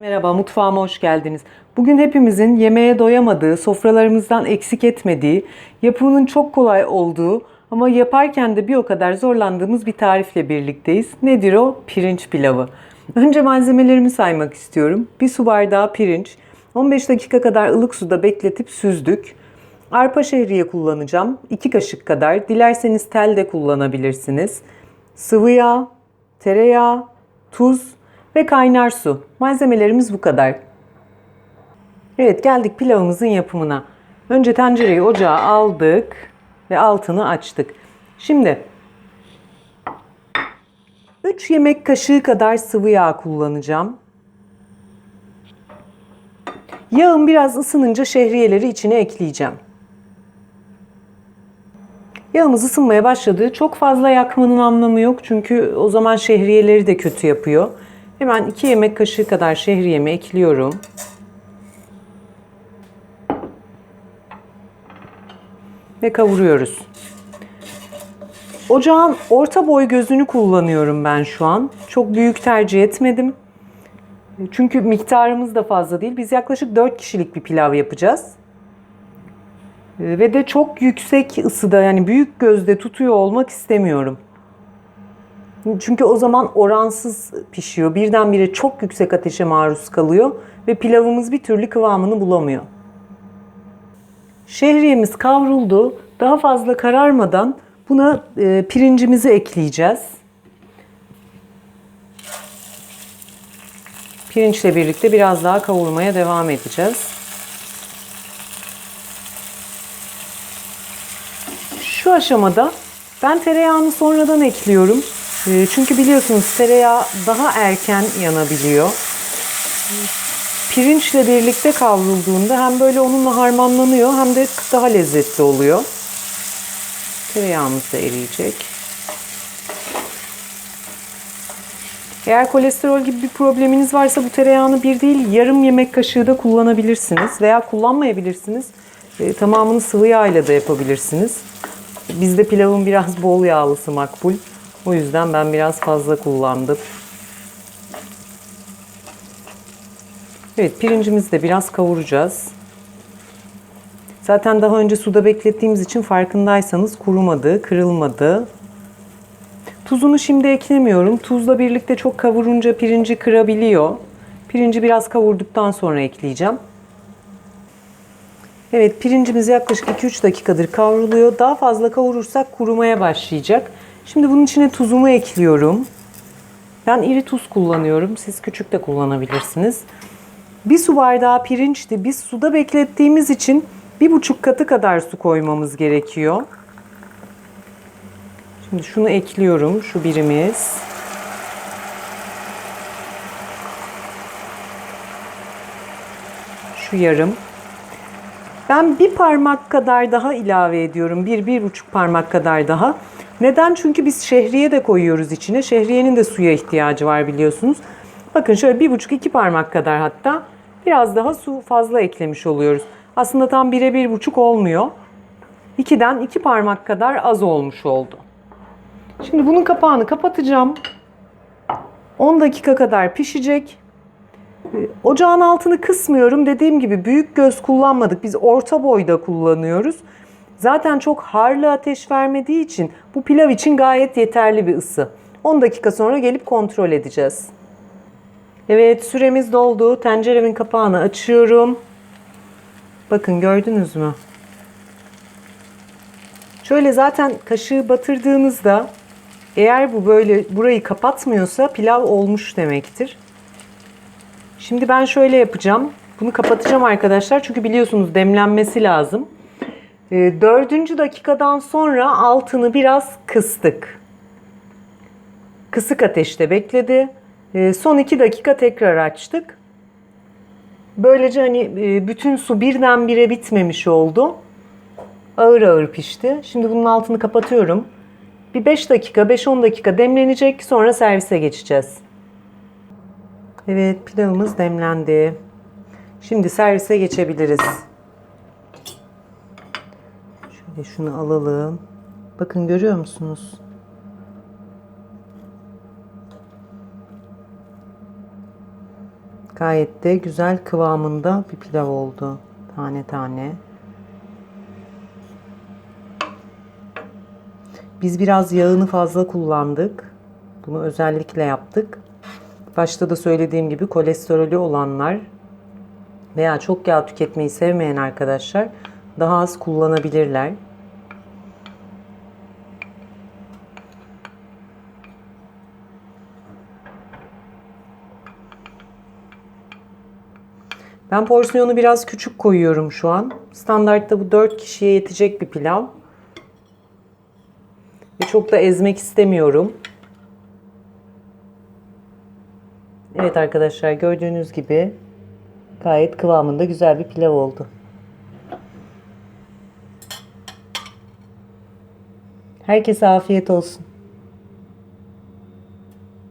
Merhaba, mutfağıma hoş geldiniz. Bugün hepimizin yemeğe doyamadığı, sofralarımızdan eksik etmediği, yapımının çok kolay olduğu ama yaparken de bir o kadar zorlandığımız bir tarifle birlikteyiz. Nedir o? Pirinç pilavı. Önce malzemelerimi saymak istiyorum. Bir su bardağı pirinç, 15 dakika kadar ılık suda bekletip süzdük. Arpa şehriye kullanacağım. 2 kaşık kadar. Dilerseniz tel de kullanabilirsiniz. Sıvı yağ, tereyağı, tuz ve kaynar su. Malzemelerimiz bu kadar. Evet geldik pilavımızın yapımına. Önce tencereyi ocağa aldık ve altını açtık. Şimdi 3 yemek kaşığı kadar sıvı yağ kullanacağım. Yağın biraz ısınınca şehriyeleri içine ekleyeceğim. Yağımız ısınmaya başladı. Çok fazla yakmanın anlamı yok çünkü o zaman şehriyeleri de kötü yapıyor. Hemen 2 yemek kaşığı kadar şehriyemi ekliyorum. Ve kavuruyoruz. Ocağın orta boy gözünü kullanıyorum ben şu an. Çok büyük tercih etmedim. Çünkü miktarımız da fazla değil. Biz yaklaşık 4 kişilik bir pilav yapacağız. Ve de çok yüksek ısıda yani büyük gözde tutuyor olmak istemiyorum. Çünkü o zaman oransız pişiyor. Birdenbire çok yüksek ateşe maruz kalıyor ve pilavımız bir türlü kıvamını bulamıyor. Şehriyemiz kavruldu. Daha fazla kararmadan buna e, pirincimizi ekleyeceğiz. Pirinçle birlikte biraz daha kavurmaya devam edeceğiz. Şu aşamada ben tereyağını sonradan ekliyorum. E, Çünkü biliyorsunuz tereyağı daha erken yanabiliyor. Pirinçle birlikte kavrulduğunda hem böyle onunla harmanlanıyor hem de daha lezzetli oluyor. Tereyağımız da eriyecek. Eğer kolesterol gibi bir probleminiz varsa bu tereyağını bir değil yarım yemek kaşığı da kullanabilirsiniz. Veya kullanmayabilirsiniz. E, tamamını sıvı yağ ile de yapabilirsiniz. Bizde pilavın biraz bol yağlısı makbul. O yüzden ben biraz fazla kullandım. Evet pirincimizi de biraz kavuracağız. Zaten daha önce suda beklettiğimiz için farkındaysanız kurumadı, kırılmadı. Tuzunu şimdi eklemiyorum. Tuzla birlikte çok kavurunca pirinci kırabiliyor. Pirinci biraz kavurduktan sonra ekleyeceğim. Evet pirincimiz yaklaşık 2-3 dakikadır kavruluyor. Daha fazla kavurursak kurumaya başlayacak. Şimdi bunun içine tuzumu ekliyorum. Ben iri tuz kullanıyorum. Siz küçük de kullanabilirsiniz. Bir su bardağı pirinçti. Biz suda beklettiğimiz için bir buçuk katı kadar su koymamız gerekiyor. Şimdi şunu ekliyorum. Şu birimiz. Şu yarım. Ben bir parmak kadar daha ilave ediyorum. Bir, bir buçuk parmak kadar daha. Neden? Çünkü biz şehriye de koyuyoruz içine. Şehriyenin de suya ihtiyacı var biliyorsunuz. Bakın şöyle bir buçuk iki parmak kadar hatta biraz daha su fazla eklemiş oluyoruz. Aslında tam bire bir buçuk olmuyor. İkiden iki parmak kadar az olmuş oldu. Şimdi bunun kapağını kapatacağım. 10 dakika kadar pişecek. Ocağın altını kısmıyorum. Dediğim gibi büyük göz kullanmadık. Biz orta boyda kullanıyoruz. Zaten çok harlı ateş vermediği için bu pilav için gayet yeterli bir ısı. 10 dakika sonra gelip kontrol edeceğiz. Evet süremiz doldu. Tenceremin kapağını açıyorum. Bakın gördünüz mü? Şöyle zaten kaşığı batırdığınızda eğer bu böyle burayı kapatmıyorsa pilav olmuş demektir. Şimdi ben şöyle yapacağım. Bunu kapatacağım arkadaşlar. Çünkü biliyorsunuz demlenmesi lazım. E, dördüncü dakikadan sonra altını biraz kıstık. Kısık ateşte bekledi. E, son iki dakika tekrar açtık. Böylece hani e, bütün su birdenbire bitmemiş oldu. Ağır ağır pişti. Şimdi bunun altını kapatıyorum. Bir 5 dakika, 5-10 dakika demlenecek. Sonra servise geçeceğiz. Evet pilavımız demlendi. Şimdi servise geçebiliriz. Şöyle şunu alalım. Bakın görüyor musunuz? Gayet de güzel kıvamında bir pilav oldu. Tane tane. Biz biraz yağını fazla kullandık. Bunu özellikle yaptık. Başta da söylediğim gibi kolesterolü olanlar veya çok yağ tüketmeyi sevmeyen arkadaşlar daha az kullanabilirler. Ben porsiyonu biraz küçük koyuyorum şu an. Standartta bu 4 kişiye yetecek bir pilav. Ve çok da ezmek istemiyorum. Evet arkadaşlar gördüğünüz gibi gayet kıvamında güzel bir pilav oldu. Herkese afiyet olsun.